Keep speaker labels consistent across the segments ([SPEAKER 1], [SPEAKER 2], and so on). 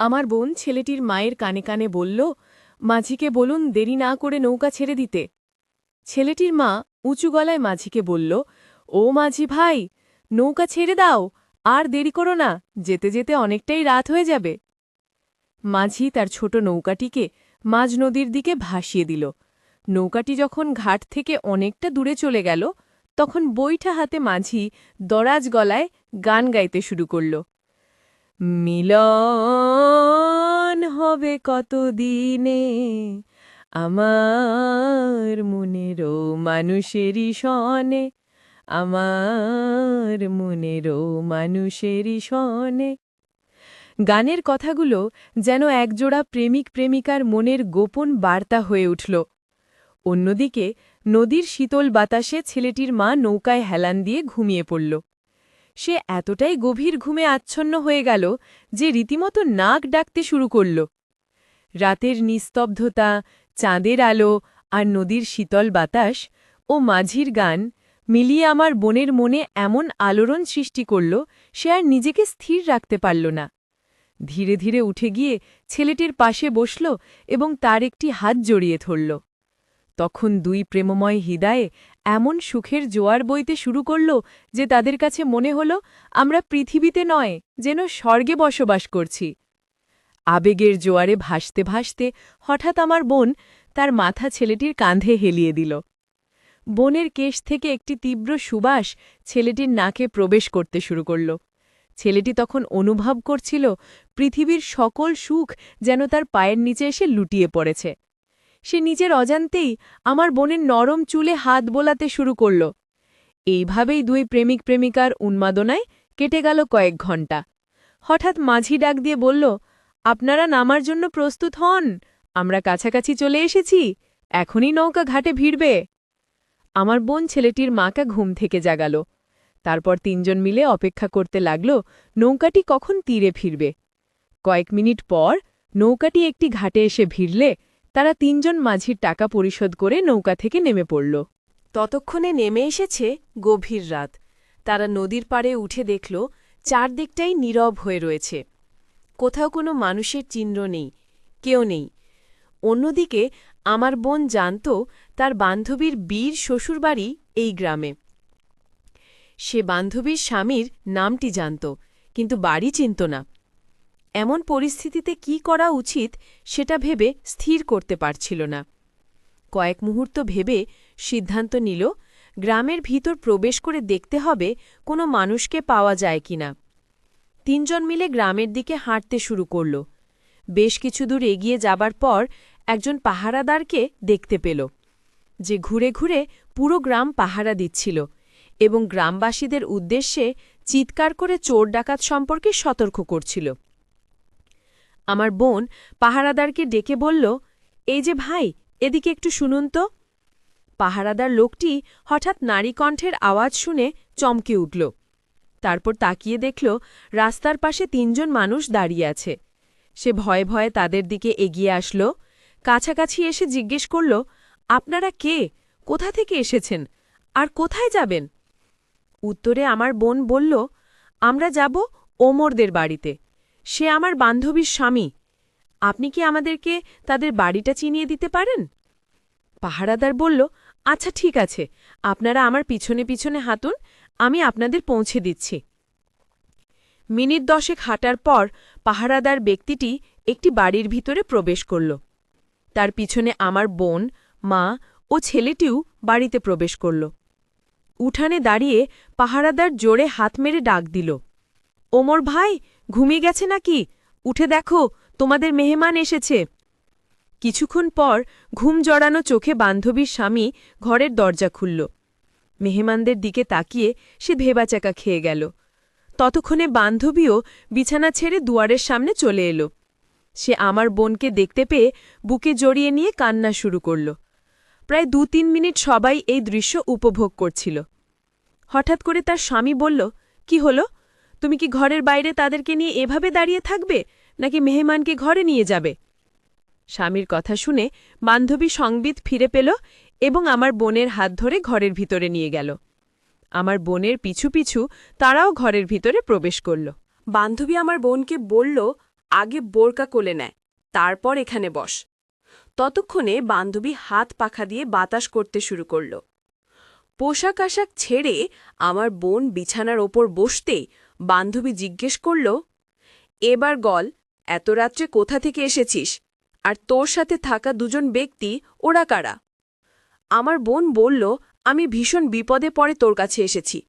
[SPEAKER 1] আমার বোন ছেলেটির মায়ের কানে কানে বলল, মাঝিকে বলুন দেরি না করে নৌকা ছেড়ে দিতে। ছেলেটির মা উঁচু গলায় মাঝিকে বলল, ও মাঝি ভাই, নৌকা ছেড়ে দাও, আর দেরি করো না, যেতে যেতে অনেকটাই রাত হয়ে যাবে। মাঝি তার ছোট নৌকাটিকে মাঝ নদীর দিকে ভাসিয়ে দিল। নৌকাটি যখন ঘাট থেকে অনেকটা দূরে চলে গেল, তখন বইটা হাতে মাঝি দরাজ গলায় গান গাইতে শুরু করল। মিলন হবে কতদিনে? আমার মনেরও মানুষেরই সনে, আমার মনেরও মানুষেরই সনে। গানের কথাগুলো যেন একজোড়া প্রেমিক প্রেমিকার মনের গোপন বার্তা হয়ে উঠল। অন্যদিকে নদীর শীতল বাতাসে ছেলেটির মা নৌকায় হেলান দিয়ে ঘুমিয়ে পড়ল। সে এতটাই গভীর ঘুমে আচ্ছন্ন হয়ে গেল যে রীতিমতো নাক ডাকতে শুরু করল। রাতের নিস্তব্ধতা, চাঁদের আলো আর নদীর শীতল বাতাস ও মাঝির গান মিলিয়ে আমার বোনের মনে এমন আলোড়ন সৃষ্টি করল সে আর নিজেকে স্থির রাখতে পারল না। ধীরে ধীরে উঠে গিয়ে ছেলেটির পাশে বসল এবং তার একটি হাত জড়িয়ে ধরল। তখন দুই প্রেমময় হৃদয়ে এমন সুখের জোয়ার বইতে শুরু করল যে তাদের কাছে মনে হল, আমরা পৃথিবীতে নয়, যেন স্বর্গে বসবাস করছি। আবেগের জোয়ারে ভাসতে ভাসতে হঠাৎ আমার বোন তার মাথা ছেলেটির কাঁধে হেলিয়ে দিল। বোনের কেশ থেকে একটি তীব্র সুবাস ছেলেটির নাকে প্রবেশ করতে শুরু করল। ছেলেটি তখন অনুভব করছিল পৃথিবীর সকল সুখ যেন তার পায়ের নিচে এসে লুটিয়ে পড়েছে। সে নিজের অজান্তেই আমার বোনের নরম চুলে হাত বোলাতে শুরু করল। এইভাবেই দুই প্রেমিক প্রেমিকার উন্মাদনায় কেটে গেল কয়েক ঘণ্টা। হঠাৎ মাঝি ডাক দিয়ে বলল, আপনারা নামার জন্য প্রস্তুত হন, আমরা কাছাকাছি চলে এসেছি, এখনই নৌকা ঘাটে ভিড়বে। আমার বোন ছেলেটির মাকে ঘুম থেকে জাগাল। তারপর তিনজন মিলে অপেক্ষা করতে লাগল, নৌকাটি কখন তীরে ফিরবে। কয়েক মিনিট পর নৌকাটি একটি ঘাটে এসে ভিড়লে তারা তিনজন মাঝির টাকা পরিশোধ করে নৌকা থেকে নেমে পড়ল। ততক্ষণে নেমে এসেছে গভীর রাত। তারা নদীর পাড়ে উঠে দেখল চারদিকটাই নীরব হয়ে রয়েছে। কোথাও কোনো মানুষের চিহ্ন নেই, কেউ নেই। অন্যদিকে আমার বোন জানত তার বান্ধবীর বীর শ্বশুরবাড়ি এই গ্রামে। সে বান্ধবীর স্বামীর নামটি জানত, কিন্তু বাড়ি চিনত না। এমন পরিস্থিতিতে কি করা উচিত সেটা ভেবে স্থির করতে পারছিল না। কয়েক মুহূর্ত ভেবে সিদ্ধান্ত নিল, গ্রামের ভিতর প্রবেশ করে দেখতে হবে কোনো মানুষকে পাওয়া যায় কিনা। তিনজন মিলে গ্রামের দিকে হাঁটতে শুরু করল। বেশ কিছু দূর এগিয়ে যাবার পর একজন পাহারাদারকে দেখতে পেল, যে ঘুরে ঘুরে পুরো গ্রাম পাহারা দিচ্ছিল এবং গ্রামবাসীদের উদ্দেশ্যে চিৎকার করে চোর ডাকাত সম্পর্কে সতর্ক করছিল। আমার বোন পাহারাদারকে ডেকে বলল, এই যে ভাই, এদিকে একটু শুনুন তো। পাহারাদার লোকটি হঠাৎ নারী কণ্ঠের আওয়াজ শুনে চমকে উঠল। তারপর তাকিয়ে দেখল রাস্তার পাশে তিনজন মানুষ দাঁড়িয়ে আছে। সে ভয়ে ভয়ে তাদের দিকে এগিয়ে আসলো, কাছাকাছি এসে জিজ্ঞেস করল, আপনারা কে? কোথা থেকে এসেছেন? আর কোথায় যাবেন? উত্তরে আমার বোন বলল, আমরা যাব ওমরদের বাড়িতে। সে আমার বান্ধবীর স্বামী। আপনি কি আমাদেরকে তাদের বাড়িটা চিনিয়ে দিতে পারেন? পাহারাদার বলল আচ্ছা ঠিক আছে। আপনারা আমার পিছনে পিছনে হাঁটুন, আমি আপনাদের পৌঁছে দিচ্ছি। মিনিট দশেক হাঁটার পর পাহারাদার ব্যক্তিটি একটি বাড়ির ভিতরে প্রবেশ করল। তার পিছনে আমার বোন, মা ও ছেলেটিও বাড়িতে প্রবেশ করল। উঠানে দাঁড়িয়ে পাহারাদার জোরে হাত মেরে ডাক দিল, ওমর ভাই ঘুমিয়ে গেছে নাকি? উঠে দেখো, তোমাদের মেহমান এসেছে। কিছুক্ষণ পর ঘুম জড়ানো চোখে বান্ধবীর স্বামী ঘরের দরজা খুলল। মেহমানদের দিকে তাকিয়ে সে ভেবাচাকা খেয়ে গেল। ততক্ষণে বান্ধবীও বিছানা ছেড়ে দুয়ারের সামনে চলে এলো। সে আমার বোনকে দেখতে পেয়ে বুকে জড়িয়ে নিয়ে কান্না শুরু করল। প্রায় দু তিন মিনিট সবাই এই দৃশ্য উপভোগ করছিল। হঠাৎ করে তার স্বামী বলল, কি হলো? তুমি কি ঘরের বাইরে তাদেরকে নিয়ে এভাবে দাঁড়িয়ে থাকবে, নাকি মেহমানকে ঘরে নিয়ে যাবে? স্বামীর কথা শুনে বান্ধবী সংবিত ফিরে পেল এবং আমার বোনের হাত ধরে ঘরের ভিতরে নিয়ে গেল। আমার বোনের পিছু পিছু তারাও ঘরের ভিতরে প্রবেশ করল। বান্ধবী আমার বোনকে বলল, আগে বোরকা কোলে নেয় তারপর এখানে বস। ততক্ষণে বান্ধবী হাত পাখা দিয়ে বাতাস করতে শুরু করল। পোশাক আশাক ছেড়ে আমার বোন বিছানার ওপর বসতেই বান্ধবী জিজ্ঞেস করল, এবার গল, এত রাত্রে কোথা থেকে এসেছিস? আর তোর সাথে থাকা দুজন ব্যক্তি, ওরা কারা? আমার বোন বলল, আমি ভীষণ বিপদে পড়ে তোর কাছে এসেছি।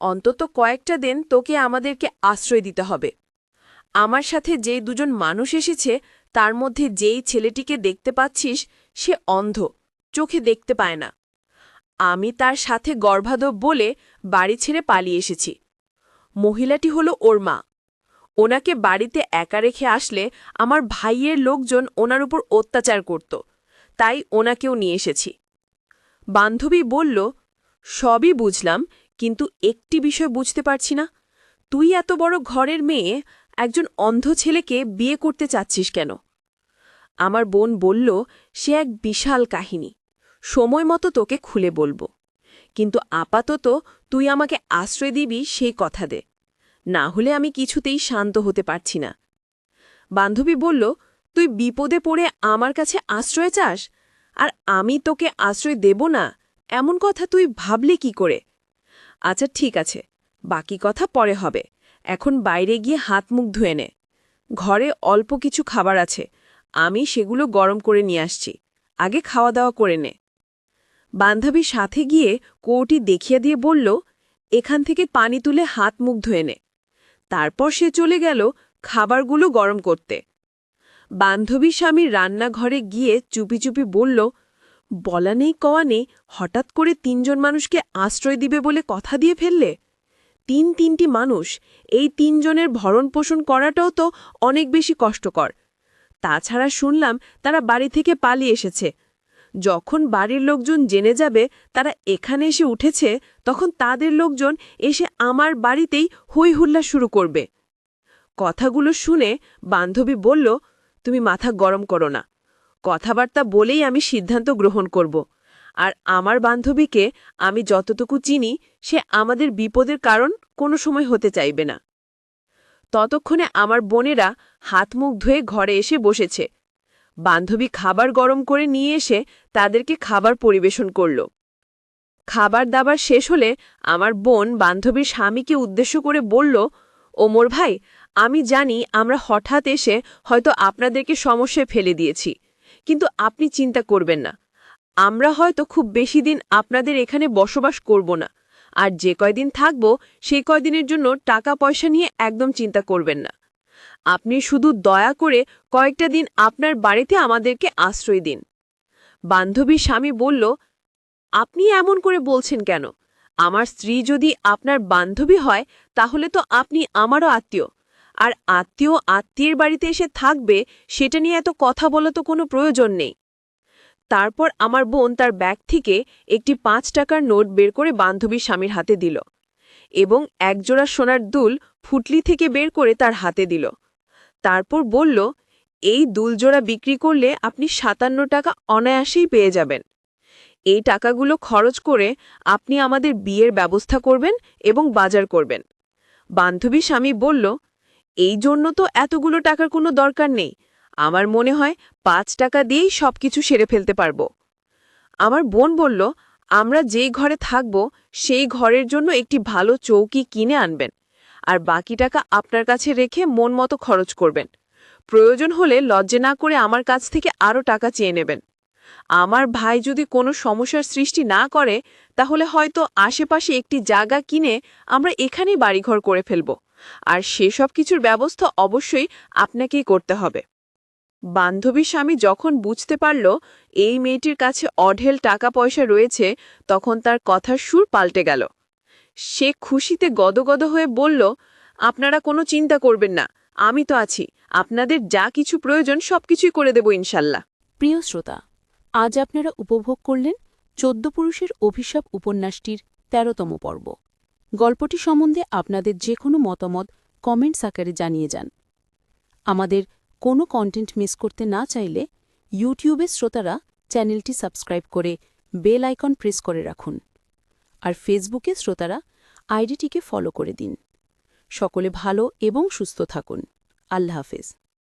[SPEAKER 1] অন্তত কয়েকটা দিন তোকে আমাদেরকে আশ্রয় দিতে হবে। আমার সাথে যে দুজন মানুষ এসেছে, তার মধ্যে যেই ছেলেটিকে দেখতে পাচ্ছিস, সে অন্ধ, চোখে দেখতে পায় না। আমি তার সাথে গর্ভাধব বলে বাড়ি ছেড়ে পালিয়ে এসেছি। মহিলাটি হল ওর মা। ওনাকে বাড়িতে একা রেখে আসলে আমার ভাইয়ের লোকজন ওনার উপর অত্যাচার করত, তাই ওনাকেও নিয়ে এসেছি। বান্ধবী বলল, সবই বুঝলাম, কিন্তু একটি বিষয় বুঝতে পারছি না। তুই এত বড় ঘরের মেয়ে, একজন অন্ধ ছেলেকে বিয়ে করতে চাচ্ছিস কেন? আমার বোন বলল, সে এক বিশাল কাহিনী। সময় মতো তোকে খুলে বলব। কিন্তু আপাতত তুই আমাকে আশ্রয় দিবি সেই কথা দে। না হলে আমি কিছুতেই শান্ত হতে পারছি না। বান্ধবী বলল, তুই বিপদে পড়ে আমার কাছে আশ্রয় চাস? আর আমি তোকে আশ্রয় দেব না? এমন কথা তুই ভাবলি কি করে? আচ্ছা ঠিক আছে। বাকি কথা পরে হবে। এখন বাইরে গিয়ে হাত মুখ ধুয়ে নে। ঘরে অল্প কিছু খাবার আছে। আমি সেগুলো গরম করে নিয়ে আসছি। আগে খাওয়া দাওয়া করে নে। বান্ধবী সাথে গিয়ে কৌটি দেখিয়ে দিয়ে বলল, এখান থেকে পানি তুলে হাত মুখ ধুয়ে নে। তারপর সে চলে গেল খাবারগুলো গরম করতে। বান্ধবী স্বামীর রান্নাঘরে গিয়ে চুপি চুপি বলল, বলা নেই, কওয়া নেই, হঠাৎ করে তিনজন মানুষকে আশ্রয় দিবে বলে কথা দিয়ে ফেললে? তিন তিনটি মানুষ, এই তিনজনের ভরণ পোষণ করাটাও তো অনেক বেশি কষ্টকর। তাছাড়া শুনলাম তারা বাড়ি থেকে পালিয়ে এসেছে। যখন বাড়ির লোকজন জেনে যাবে তারা এখানে এসে উঠেছে, তখন তাদের লোকজন এসে আমার বাড়িতেই হই হুল্লা শুরু করবে। কথাগুলো শুনে বান্ধবী বলল, তুমি মাথা গরম করো না। কথাবার্তা বলেই আমি সিদ্ধান্ত গ্রহণ করব। আর আমার বান্ধবীকে আমি যতটুকু চিনি, সে আমাদের বিপদের কারণ কোনো সময় হতে চাইবে না। ততক্ষণে আমার বোনেরা হাত মুখ ধুয়ে ঘরে এসে বসেছে। বান্ধবী খাবার গরম করে নিয়ে এসে তাদেরকে খাবার পরিবেশন করল। খাবার দাবার শেষ হলে আমার বোন বান্ধবীর স্বামীকে উদ্দেশ্য করে বলল, ওমর ভাই, আমি জানি আমরা হঠাৎ এসে হয়তো আপনাদেরকে সমস্যায় ফেলে দিয়েছি, কিন্তু আপনি চিন্তা করবেন না। আমরা হয়তো খুব বেশি দিন আপনাদের এখানে বসবাস করব না, আর যে কয়দিন থাকব, সেই কয়দিনের জন্য টাকা পয়সা নিয়ে একদম চিন্তা করবেন না। আপনি শুধু দয়া করে কয়েকটা দিন আপনার বাড়িতে আমাদেরকে আশ্রয় দিন। বান্ধবীর স্বামী বলল, আপনি এমন করে বলছেন কেন? আমার স্ত্রী যদি আপনার বান্ধবী হয়, তাহলে তো আপনি আমারও আত্মীয়। আর আত্মীয় আত্মীয়ের বাড়িতে এসে থাকবে, সেটা নিয়ে এত কথা বলা তো কোনো প্রয়োজন নেই। তারপর আমার বোন তার ব্যাগ থেকে একটি পাঁচ টাকার নোট বের করে বান্ধবী স্বামীর হাতে দিল এবং একজোড়া সোনার দুল ফুটলি থেকে বের করে তার হাতে দিল। তারপর বলল, এই দুলজোড়া বিক্রি করলে আপনি সাতান্ন টাকা অনায়াসেই পেয়ে যাবেন। এই টাকাগুলো খরচ করে আপনি আমাদের বিয়ের ব্যবস্থা করবেন এবং বাজার করবেন। বান্ধবী স্বামী বলল, এই জন্য তো এতগুলো টাকার কোনো দরকার নেই। আমার মনে হয় পাঁচ টাকা দিয়েই সব কিছু সেরে ফেলতে পারব। আমার বোন বলল, আমরা যেই ঘরে থাকব, সেই ঘরের জন্য একটি ভালো চৌকি কিনে আনবেন। আর বাকি টাকা আপনার কাছে রেখে মন মতো খরচ করবেন। প্রয়োজন হলে লজ্জে না করে আমার কাছ থেকে আরও টাকা চেয়ে নেবেন। আমার ভাই যদি কোনো সমস্যার সৃষ্টি না করে, তাহলে হয়তো আশেপাশে একটি জায়গা কিনে আমরা এখানেই বাড়িঘর করে ফেলব। আর সেসব কিছুর ব্যবস্থা অবশ্যই আপনাকেই করতে হবে। বান্ধবী স্বামী যখন বুঝতে পারল এই মেয়েটির কাছে অঢেল টাকা পয়সা রয়েছে, তখন তার কথার সুর পাল্টে গেল। সে খুশিতে গদগদ হয়ে বলল, আপনারা কোনো চিন্তা করবেন না, আমি তো আছি। আপনাদের যা কিছু প্রয়োজন সবকিছুই করে দেব ইনশাল্লাহ।
[SPEAKER 2] প্রিয় শ্রোতা, আজ আপনারা উপভোগ করলেন চোদ্দ পুরুষের অভিশাপ উপন্যাসটির তেরোতম পর্ব। গল্পটি সম্বন্ধে আপনাদের যে কোনো মতামত কমেন্টস আকারে জানিয়ে যান। আমাদের কোনো কন্টেন্ট মিস করতে না চাইলে ইউটিউবে শ্রোতারা চ্যানেলটি সাবস্ক্রাইব করে বেল আইকন প্রেস করে রাখুন। আর ফেসবুকে শ্রোতারা আইডিটিকে ফলো করে দিন। সকলে ভালো এবং সুস্থ থাকুন। আল্লাহ হাফেজ।